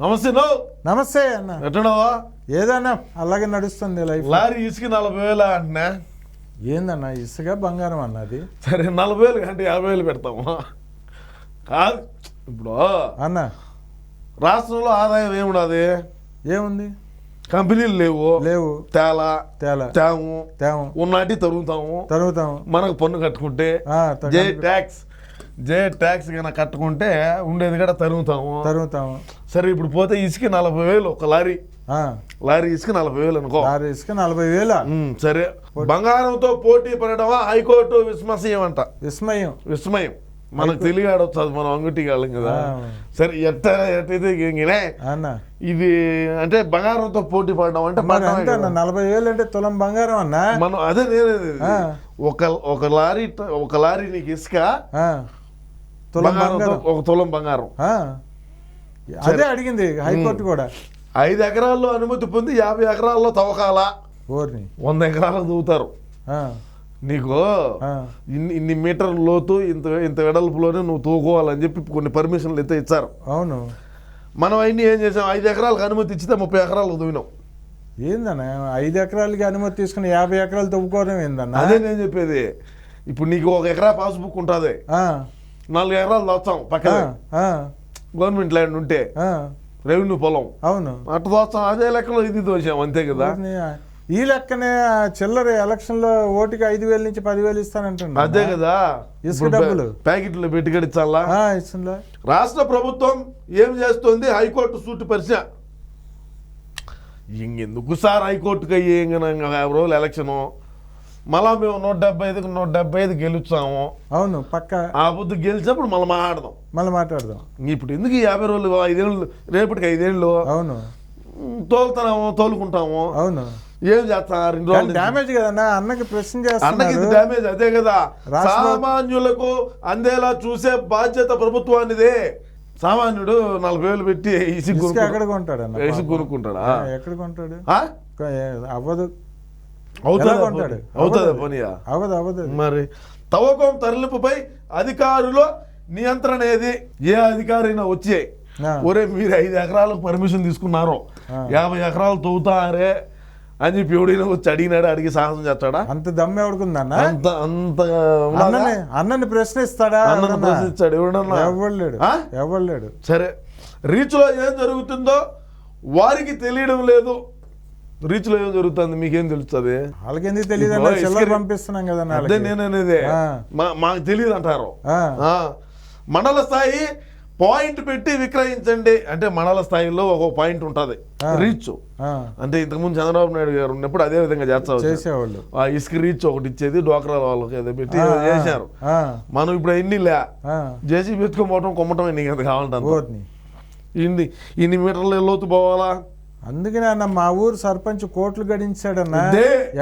నమస్తే నో నమస్తే అన్న. ఎట్టడవా ఏదన్నా అలాగే నడుస్తుంది లైఫ్. లారీ ఇసుక నలభై వేలు అంటున్నా. ఏందన్న ఇసుక బంగారం అన్నది సరే నలభై వేలు కంటే యాభై వేలు పెడతాము? కాదు ఇప్పుడు అన్న. రాష్ట్రంలో ఆదాయం ఏమున్నది ఏముంది? కంపెనీలు లేవు. లేవు. తేల. తేలా. తేము. తేము. ఉన్నటి తరుగుతాము. తరుగుతాము. మనకు పన్ను కట్టుకుంటే ట్యాక్స్. జే ట్యాక్స్ కన్నా కట్టుకుంటే ఉండేది కూడా తరుగుతాము. తరుగుతాము. సరే ఇప్పుడు పోతే ఇసుక నలభై వేలు ఒక లారీ. లారీ ఇసుక నలభై వేలు అనుకో. లారీ ఇసుక నలభై వేల? సరే. బంగారంతో పోటీ పడడమా హైకోర్టు విస్మసీయం అంట. విస్మయం. విస్మయం. మనకు తెలియడొచ్చు మనం అంగుటి వాళ్ళం కదా. సరే ఎట్ట ఎట్టయితే అన్న. ఇది అంటే బంగారంతో పోటీ పడడం అంటే. నలభై వేలు అంటే తులం బంగారం అన్న. మనం అదే నేనేది ఆ. ఒక ఒక లారీ ఒక లారీ నీకు ఇసుక. తులం బంగారంతో బంగారం. ఒక తులం బంగారం. అదే అడిగింది హైకోర్టు కూడా. ఐదు ఎకరాల్లో అనుమతి పొంది యాభై ఎకరాల్లో తవ్వకాల? ఓర్ని. వంద ఎకరాలకు తవ్వుతారు. నీకు ఇన్ని ఇన్ని మీటర్ల లోతు ఇంత ఇంత వెడల్పులోనే నువ్వు తూకోవాలని చెప్పి కొన్ని పర్మిషన్లు అయితే ఇచ్చారు. అవును. మనం అవన్నీ ఏం చేసాం? ఐదు ఎకరాలకు అనుమతి ఇచ్చితే ముప్పై ఎకరాలకు దువ్వినాం ఏందన్న? ఐదు ఎకరాలకి అనుమతి తీసుకుని యాభై ఎకరాలు తవ్వుకోవడం ఏందన్న? అదే నేను చెప్పేది. ఇప్పుడు నీకు ఒక ఎకరా పాస్బుక్ ఉంటుంది. నాలుగు ఎకరాలు దోస్తాం పక్కన. గవర్నమెంట్ ల్యాండ్ ఉంటే రెవెన్యూ పొలం. అవును. అటు దోస్తాం అదే లెక్కలో ఇది దోసాం అంతే కదా? ఈ లెక్కనే చిల్లర ఎలక్షన్లో ఓటుకి ఐదు వేల నుంచి పదివేలు ఇస్తానంటున్నా అదే కదా? ఇసుక డబ్బులు. ప్యా- ప్యాకెట్లు పెట్టి కడిచాలా ఇస్తుందా? రాష్ట్ర ప్రభుత్వం ఏం చేస్తుంది? హైకోర్టు సూటి పరిచ ఇంకెందుకు సార్ హైకోర్టుకి అయ్యి ఇంక యాభై రోజులు ఎలక్షను? మళ్ళా మేము నూట డెబ్బై ఐదుకి నూట డెబ్బై ఐదు గెలుచాము అవును పక్క ఆ పొద్దు గెలిచినప్పుడు మళ్ళీ మాట్లాడదాం. మళ్ళీ మాట్లాడదాం. ఇప్పుడు ఎందుకు ఈ యాభై రోజులు ఐదేళ్ళు రేపటికి ఐదేళ్ళు అవును. తోలుతున్నాము తోలుకుంటాము. అవును. ఏం చేస్తా రెండు రోజులు డ్యామేజ్ కదన్నా అన్నకి ప్రశ్న అన్నకి ఇది చేస్తున్నారు డ్యామేజ్ అదే కదా. సామాన్యులకు అందేలా చూసే బాధ్యత ప్రభుత్వానిదే. సామాన్యుడు నలభై వేలు పెట్టి ఇసుక. ఎక్కడ కొంటాడు అన్న ఇసుక? కొనుక్కుంటాడా? ఎక్కడ కొంటాడు? అవ్వదు. అవుతుందా? అవుతుందా. పనియా అవ్వదు అది. మరి తవ్వకం తరలింపుపై అధికారుల నియంత్రణ ఏది ఏ అధికారైనా వచ్చే. ఒరే మీరు ఐదు ఎకరాలకు పర్మిషన్ తీసుకున్నారు. యాభై ఎకరాలు తవ్వుతారే అని చెప్పి ఎవడైనా వచ్చి అడిగినాడు అడిగి సాహసం చేస్తాడా అంత దమ్ము ఎవడుకుందన్న అంత అంత? అన్నని ప్రశ్నిస్తాడా అన్నను? ప్రశ్నించాడు ఎవడన్నా ఎవడు లేడు ఆ? ఎవడు లేడు సరే రీచ్లో ఏం జరుగుతుందో వారికి తెలియడం లేదు రీచ్లో ఏం జరుగుతుంది? మీకేం తెలుస్తుంది? వాళ్ళకి ఎందుకు తెలియదు చిల్లర పంపిస్తున్నాం కదా అదే నేను అనేది ఆ. మా- మాకు తెలియదు అంటారు. మండల స్థాయి పాయింట్ పెట్టి విక్రయించండి. అంటే మండల స్థాయిలో ఒక పాయింట్ ఉంటుంది. రీచ్. అంటే ఇంతకుముందు చంద్రబాబు నాయుడు గారు ఉన్నప్పుడు అదే విధంగా చేస్తా ఆ ఇసుక రీచ్ ఒకటి ఇచ్చేది డోక్రా వాళ్ళకి ఏదో పెట్టి చేశారు. మనం ఇప్పుడు ఎన్ని లే ఆ. జేసీ పెట్టుకోపోవటం కొమ్మటం నీకు ఎంత కావాలంటే ఇన్ని ఇన్ని మీటర్ల లోతు పోవాలా? అందుకనే అన్న మా ఊరు సర్పంచ్ కోట్లు గడించాడన్న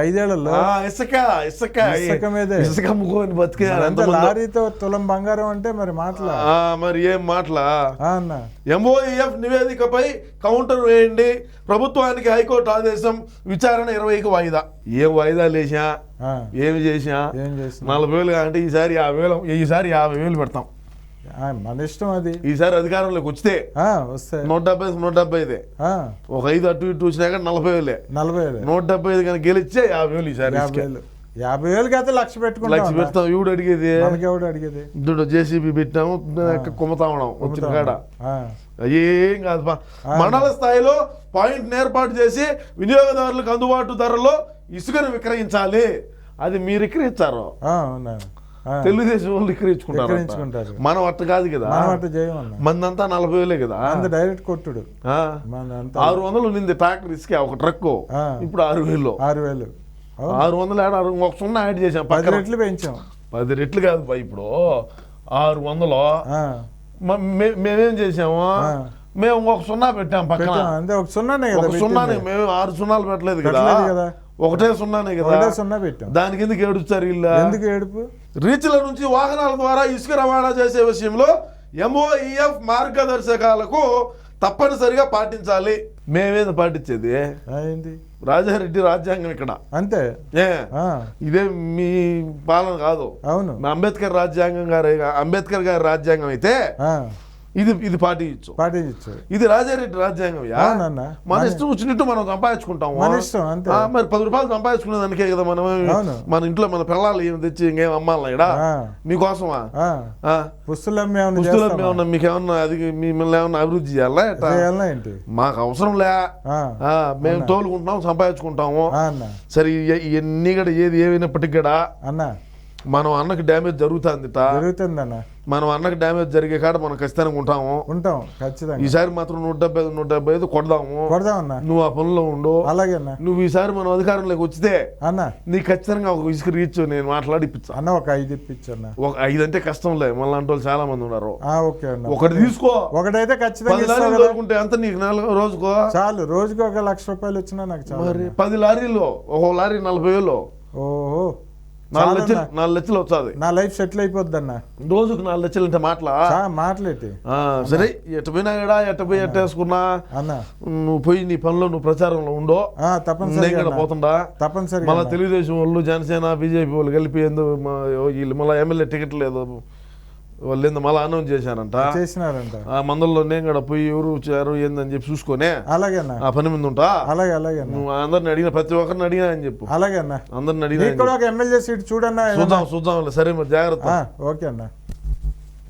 ఐదేళ్ళలో. ఇసుక ఇసుక ఇసుక మీదే. ఇసుక అంత ఎంతమంది? లారీతో తులం బంగారం అంటే మరి మాటలా? మరి ఏం మాటలా? అన్న. ఎంఓఈఎఫ్ నివేదికపై కౌంటర్ వేయండి. ప్రభుత్వానికి హైకోర్టు ఆదేశం విచారణ ఇరవైకి వాయిదా. ఏం వాయిదా లేచా ఏమి చేస్తున్నా నలభై వేలు అంటే ఈసారి యాభై వేలు ఈసారి యాభై వేలు పెడతాం. మన ఇష్టం అది. ఈసారి అధికారంలోకి వస్తే ఆ, వస్తే. నూట డెబ్బై నూట డెబ్బై ఐదే. ఒక ఐదు అటు ఇటు వచ్చినాక నలభై వేలే. నలభై వేలు. నూట డెబ్బై ఐదు కానీ గెలిస్తే యాభై వేలు ఈసారి యాభై. వేలు. యాభై వేలకి అయితే లక్ష లక్ష పెట్టుకుంటాం పెడతాం. ఈవిడ అడిగేది? మనకెవడు అడిగేది? ఇప్పుడు జేసీబీ పెట్టాము. కుమ్మతా ఉన్నాం వచ్చిన కాడ. ఏం కాదు. మండల స్థాయిలో పాయింట్ ఏర్పాటు చేసి వినియోగదారులకు అందుబాటు ధరలో ఇసుకను విక్రయించాలి. అది మీరు విక్రయించారు. అవునా. తెలుగుదేశం వాళ్ళు విక్రయించుకుంటారు. మనం అట్ట కాదు. కదా మందంతా నలభై వేలే కదా. అంత డైరెక్ట్ కొట్టుడు. ఆరు వందలు నింది ట్రాక్టర్ ఇసుక ఒక ట్రక్. ఇప్పుడు ఆరు వేలు. ఆరు వేలు. ఆరు వందలు ఆడ ఆరు- ఒక సున్నా యాడ్ చేసాం పది రెట్లు పెంచాం. పది రెట్లు కాదు బా ఇప్పుడు. ఆరు వందలు. మేమేం చేసాము. మేము ఇంకొక సున్నా పెట్టాం పక్కన. అంతే ఒక సున్నానే కదా ఒక సున్నానే. మేము ఆరు సున్నాలు పెట్టలేదు కదా. పెట్టలేదు కదా. ఒకటే సున్నానే కదా. సున్నా పెట్టాం. దాని కిందకి ఏడుస్తారు వీళ్ళ ఎందుకు ఏడుపు? రీచ్ల నుంచి వాహనాల ద్వారా ఇసుక రవాణా చేసే విషయంలో ఎంఓఈఎఫ్ మార్గదర్శకాలకు తప్పనిసరిగా పాటించాలి. మేమేది పాటించేది? రాజారెడ్డి రాజ్యాంగం ఇక్కడ. అంతే? ఇదే మీ పాలన కాదు. అవును. అంబేద్కర్ రాజ్యాంగం గారి అంబేద్కర్ గారి రాజ్యాంగం అయితే ఇది ఇది పార్టీ ఇచ్చు పాటించు. ఇది రాజారెడ్డి రాజ్యాంగం. మన ఇష్టం వచ్చినట్టు మనం సంపాదించుకుంటాము మన ఇష్టం, అంతే. మరి పది రూపాయలు సంపాదించుకునే దానికే కదా మనం. మన ఇంట్లో మన పిల్లలు ఏం తెచ్చి ఇంకేం అమ్మాలి ఆ. మీకోసమా? ఆ, ఆ, పుస్తులు ఏమన్నా మీకు ఏమన్నా అది మిమ్మల్ని ఏమన్నా అభివృద్ధి చేయాలా మాకు అవసరం లే. ఆ, ఆ, మేము తోలుకుంటాం సంపాదించుకుంటాము. సరే ఇవన్నీ కూడా ఏది ఏమైనప్పటికీ కూడా అన్న. మనం అన్నకి డ్యామేజ్ జరుగుతుందిట జరుగుతుందన్న మనం అన్నకి డ్యామేజ్ జరిగే కాడ మనం ఖచ్చితంగా ఉంటాము. ఉంటాం ఖచ్చితంగా. ఈసారి మాత్రం నూట డెబ్బై ఐదు నూట డెబ్బై ఐదు కొడదాము. కొడదామన్నా నువ్వు ఆ పనిలో ఉండు. అలాగే అన్న. నువ్వు ఈసారి మనం అధికారంలోకి వచ్చితే అన్న. నీకు ఖచ్చితంగా ఒక ఇసుక రీచ్ నేను మాట్లాడి ఇప్పించా అన్న ఒక ఐదు ఇప్పించన్న ఒక ఐదు అంటే కష్టంలే మళ్ళీ అంటే చాలా మంది ఉన్నారు. ఆ, ఓకే అన్న. ఒకటి తీసుకో. ఒకటైతే ఖచ్చితంగా ఎంత నీకు నెల రోజుకో? చాలు రోజుకి ఒక లక్ష రూపాయలు వచ్చినా నాకు చాలు మరి పది లారీలు ఒక లారీ నలభై వేలు. ఓహో. నాలుగు లక్షలు. నాలుగు లక్షలు వచ్చాది నా లైఫ్ సెటిల్ అయిపోద్ది అన్న. రోజుకు నాలుగు లక్షలు అంటే మాటలా? మాట్లాడి ఆ, సరే ఎట్ట పోయినా కూడా ఎట్ట పోయి ఎట్టేసుకున్నా అన్న. నువ్వు పోయి నీ పనిలో నువ్వు ప్రచారంలో ఉండో. అన్న. పోతుండా? తప్పనిసరిగా మళ్ళీ. తెలుగుదేశం వాళ్ళు జనసేన బీజేపీ వాళ్ళు కలిపి మా- వీళ్ళు మళ్ళీ ఎమ్మెల్యే టికెట్ లేదు. వాళ్ళు ఏందో మళ్ళీ అనౌన్స్ చేశారంట. చేసినారంట. ఆ మందల్లో నేను కూడా పోయి ఎవరు వచ్చారు ఏందని చెప్పి చూసుకొని అలాగే అన్న. ఆ పని మీద ఉంటా? అలాగే అలాగే నువ్వు అందరిని అడిగిన ప్రతి ఒక్కరిని అడిగినా అని చెప్పు. అలాగే అన్న. అందరిని అడిగినా నీకు కూడా ఒక ఎమ్మెల్యే సీట్ చూడన్నా చూద్దాం చూద్దాం సరే మరి జాగ్రత్త. ఓకే అన్న.